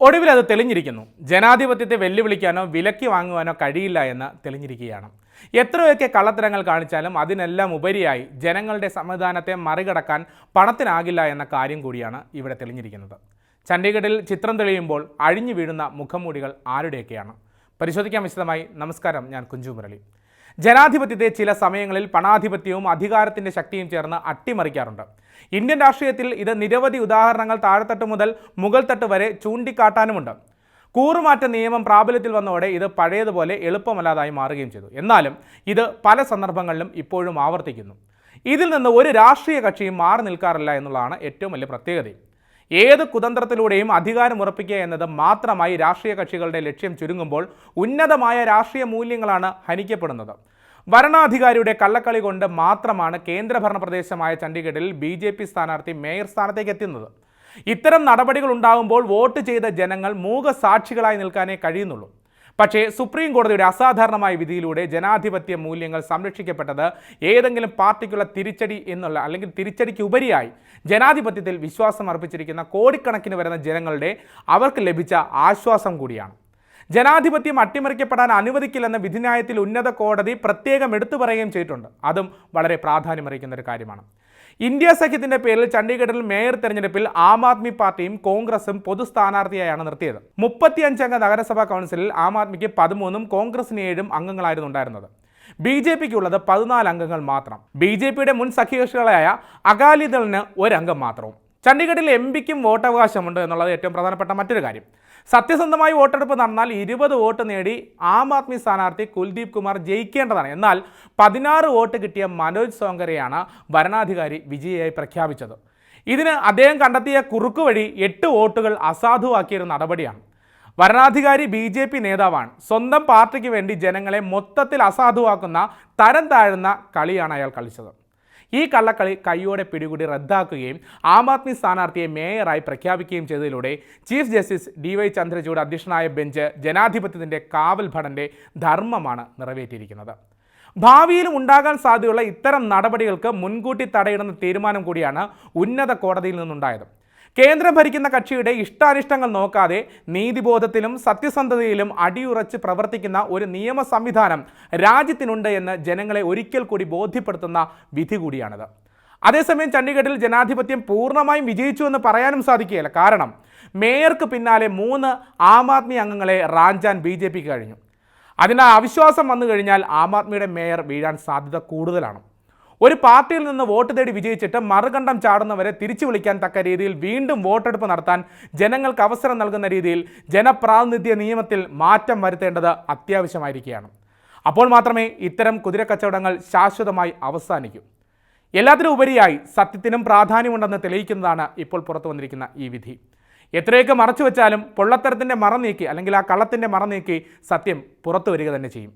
ഒടുവിൽ അത് തെളിഞ്ഞിരിക്കുന്നു. ജനാധിപത്യത്തെ വെല്ലുവിളിക്കാനോ വിലക്കി വാങ്ങുവാനോ കഴിയില്ല എന്ന് തെളിഞ്ഞിരിക്കുകയാണ്. എത്രയൊക്കെ കള്ളത്തരങ്ങൾ കാണിച്ചാലും അതിനെല്ലാം ഉപരിയായി ജനങ്ങളുടെ സംവിധാനത്തെ മറികടക്കാൻ പണത്തിനാകില്ല എന്ന കാര്യം കൂടിയാണ് ഇവിടെ തെളിഞ്ഞിരിക്കുന്നത്. ചണ്ഡീഗഡിൽ ചിത്രം തെളിയുമ്പോൾ അഴിഞ്ഞു വീഴുന്ന മുഖംമൂടികൾ ആരുടെയൊക്കെയാണ്? പരിശോധിക്കാൻ വിശദമായി. നമസ്കാരം ഞാൻ കുഞ്ചു മുരളി. ജനാധിപത്യത്തെ ചില സമയങ്ങളിൽ പണാധിപത്യവും അധികാരത്തിന്റെ ശക്തിയും ചേർന്ന് അട്ടിമറിക്കാറുണ്ട്. ഇന്ത്യൻ രാഷ്ട്രീയത്തിൽ ഇത് നിരവധി ഉദാഹരണങ്ങൾ താഴെത്തട്ട് മുതൽ മുകൾ തട്ട് വരെ ചൂണ്ടിക്കാട്ടാനുമുണ്ട്. കൂറുമാറ്റ നിയമം പ്രാബല്യത്തിൽ വന്നതോടെ ഇത് പഴയതുപോലെ എളുപ്പമല്ലാതായി മാറുകയും ചെയ്തു. എന്നാലും ഇത് പല സന്ദർഭങ്ങളിലും ഇപ്പോഴും ആവർത്തിക്കുന്നു. ഇതിൽ നിന്ന് ഒരു രാഷ്ട്രീയ കക്ഷിയും മാറി നിൽക്കാറില്ല എന്നുള്ളതാണ് ഏറ്റവും വലിയ പ്രത്യേകത. ഏത് കുതന്ത്രത്തിലൂടെയും അധികാരം ഉറപ്പിക്കുക എന്നത് മാത്രമായി രാഷ്ട്രീയ കക്ഷികളുടെ ലക്ഷ്യം ചുരുങ്ങുമ്പോൾ ഉന്നതമായ രാഷ്ട്രീയ മൂല്യങ്ങളാണ് ഹനിക്കപ്പെടുന്നത്. ഭരണാധികാരിയുടെ കള്ളക്കളി കൊണ്ട് മാത്രമാണ് കേന്ദ്രഭരണ പ്രദേശമായ ചണ്ഡീഗഡിൽ ബി ജെ പി സ്ഥാനാർത്ഥി മേയർ സ്ഥാനത്തേക്ക് എത്തുന്നത്. ഇത്തരം നടപടികൾ ഉണ്ടാകുമ്പോൾ വോട്ട് ചെയ്ത ജനങ്ങൾ മൂക സാക്ഷികളായി നിൽക്കാനേ കഴിയുന്നുള്ളൂ. പക്ഷേ സുപ്രീം കോടതിയുടെ അസാധാരണമായ വിധിയിലൂടെ ജനാധിപത്യ മൂല്യങ്ങൾ സംരക്ഷിക്കപ്പെട്ടത് ഏതെങ്കിലും പാർട്ടിക്കുള്ള തിരിച്ചടി എന്നുള്ള അല്ലെങ്കിൽ തിരിച്ചടിക്ക് ഉപരിയായി ജനാധിപത്യത്തിൽ വിശ്വാസം അർപ്പിച്ചിരിക്കുന്ന കോടിക്കണക്കിന് വരുന്ന ജനങ്ങളുടെ അവർക്ക് ലഭിച്ച ആശ്വാസം കൂടിയാണ്. ജനാധിപത്യം അട്ടിമറിക്കപ്പെടാൻ അനുവദിക്കില്ലെന്ന വിധിന്യായത്തിൽ ഉന്നത കോടതി പ്രത്യേകം എടുത്തു പറയുകയും ചെയ്തിട്ടുണ്ട്. അതും വളരെ പ്രാധാന്യമറിയിക്കുന്ന ഒരു കാര്യമാണ്. ഇന്ത്യ സഖ്യത്തിന്റെ പേരിൽ ചണ്ഡീഗഡിൽ മേയർ തെരഞ്ഞെടുപ്പിൽ ആം ആദ്മി പാർട്ടിയും കോൺഗ്രസും പൊതുസ്ഥാനാർത്ഥിയായാണ് നിർത്തിയത്. മുപ്പത്തിയഞ്ചംഗ നഗരസഭാ കൗൺസിലിൽ ആം ആദ്മിക്ക് പതിമൂന്നും കോൺഗ്രസിന് ഏഴും അംഗങ്ങളായിരുന്നു ഉണ്ടായിരുന്നത്. ബി ജെ പിക്ക് ഉള്ളത് പതിനാല് അംഗങ്ങൾ മാത്രം. ബി ജെ പിയുടെ മുൻ സഖ്യകക്ഷികളായ അകാലിദളിന് ഒരംഗം മാത്രവും. ചണ്ഡീഗഡിൽ എം പിക്കും വോട്ടവകാശമുണ്ട് എന്നുള്ളത് ഏറ്റവും പ്രധാനപ്പെട്ട മറ്റൊരു കാര്യം. സത്യസന്ധമായി വോട്ടെടുപ്പ് നടന്നാൽ ഇരുപത് വോട്ട് നേടി ആം ആദ്മി സ്ഥാനാർത്ഥി കുൽദീപ് കുമാർ ജയിക്കേണ്ടതാണ്. എന്നാൽ പതിനാറ് വോട്ട് കിട്ടിയ മനോജ് സോങ്കരയാണ് ഭരണാധികാരി വിജയിയായി പ്രഖ്യാപിച്ചത്. ഇതിന് അദ്ദേഹം കണ്ടെത്തിയ കുറുക്കുവഴി എട്ട് വോട്ടുകൾ അസാധുവാക്കിയൊരു നടപടിയാണ്. ഭരണാധികാരി ബി ജെ പി നേതാവാണ്. സ്വന്തം പാർട്ടിക്ക് വേണ്ടി ജനങ്ങളെ മൊത്തത്തിൽ അസാധുവാക്കുന്ന തരം താഴ്ന്ന കളിയാണ് അയാൾ കളിച്ചത്. ഈ കള്ളക്കളി കൈയോടെ പിടികൂടി റദ്ദാക്കുകയും ആം ആദ്മി സ്ഥാനാർത്ഥിയെ മേയറായി പ്രഖ്യാപിക്കുകയും ചെയ്തതിലൂടെ chief justice D Y Chandrachud അധ്യക്ഷനായ ബെഞ്ച് ജനാധിപത്യത്തിന്റെ കാവൽ ഭടന്റെ ധർമ്മമാണ് നിറവേറ്റിയിരിക്കുന്നത്. ഭാവിയിലും ഉണ്ടാകാൻ സാധ്യതയുള്ള ഇത്തരം നടപടികൾക്ക് മുൻകൂട്ടി തടയിടുന്ന തീരുമാനം കൂടിയാണ് ഉന്നത കോടതിയിൽ നിന്നുണ്ടായത്. കേന്ദ്രം ഭരിക്കുന്ന കക്ഷിയുടെ ഇഷ്ടാനിഷ്ടങ്ങൾ നോക്കാതെ നീതിബോധത്തിലും സത്യസന്ധതയിലും അടിയുറച്ച് പ്രവർത്തിക്കുന്ന ഒരു നിയമ സംവിധാനം രാജ്യത്തിനുണ്ട് എന്ന് ജനങ്ങളെ ഒരിക്കൽ കൂടി ബോധ്യപ്പെടുത്തുന്ന വിധി കൂടിയാണിത്. അതേസമയം ചണ്ഡീഗഡിൽ ജനാധിപത്യം പൂർണമായും വിജയിച്ചു എന്ന് പറയാനും സാധിക്കുകയില്ല. കാരണം മേയർക്ക് പിന്നാലെ മൂന്ന് ആം ആദ്മി അംഗങ്ങളെ റാഞ്ചാൻ ബി ജെ പിക്ക് കഴിഞ്ഞു. അതിനാൽ അവിശ്വാസം വന്നു കഴിഞ്ഞാൽ ആം ആദ്മിയുടെ മേയർ വീഴാൻ സാധ്യത കൂടുതലാണ്. ഒരു പാർട്ടിയിൽ നിന്ന് വോട്ട് തേടി വിജയിച്ചിട്ട് മറുകണ്ഠം ചാടുന്നവരെ തിരിച്ചു വിളിക്കാൻ തക്ക രീതിയിൽ വീണ്ടും വോട്ടെടുപ്പ് നടത്താൻ ജനങ്ങൾക്ക് അവസരം നൽകുന്ന രീതിയിൽ ജനപ്രാതിനിധ്യ നിയമത്തിൽ മാറ്റം വരുത്തേണ്ടത് അത്യാവശ്യമായിരിക്കുകയാണ്. അപ്പോൾ മാത്രമേ ഇത്തരം കുതിരക്കച്ചവടങ്ങൾ ശാശ്വതമായി അവസാനിക്കൂ. എല്ലാത്തിനും ഉപരിയായി സത്യത്തിനും പ്രാധാന്യമുണ്ടെന്ന് തെളിയിക്കുന്നതാണ് ഇപ്പോൾ പുറത്തു വന്നിരിക്കുന്ന ഈ വിധി. എത്രയൊക്കെ മറച്ചു വെച്ചാലും പൊള്ളത്തരത്തിന്റെ മറ നീക്കി അല്ലെങ്കിൽ ആ കള്ളത്തിന്റെ മറ നീക്കി സത്യം പുറത്തു വരിക തന്നെ ചെയ്യും.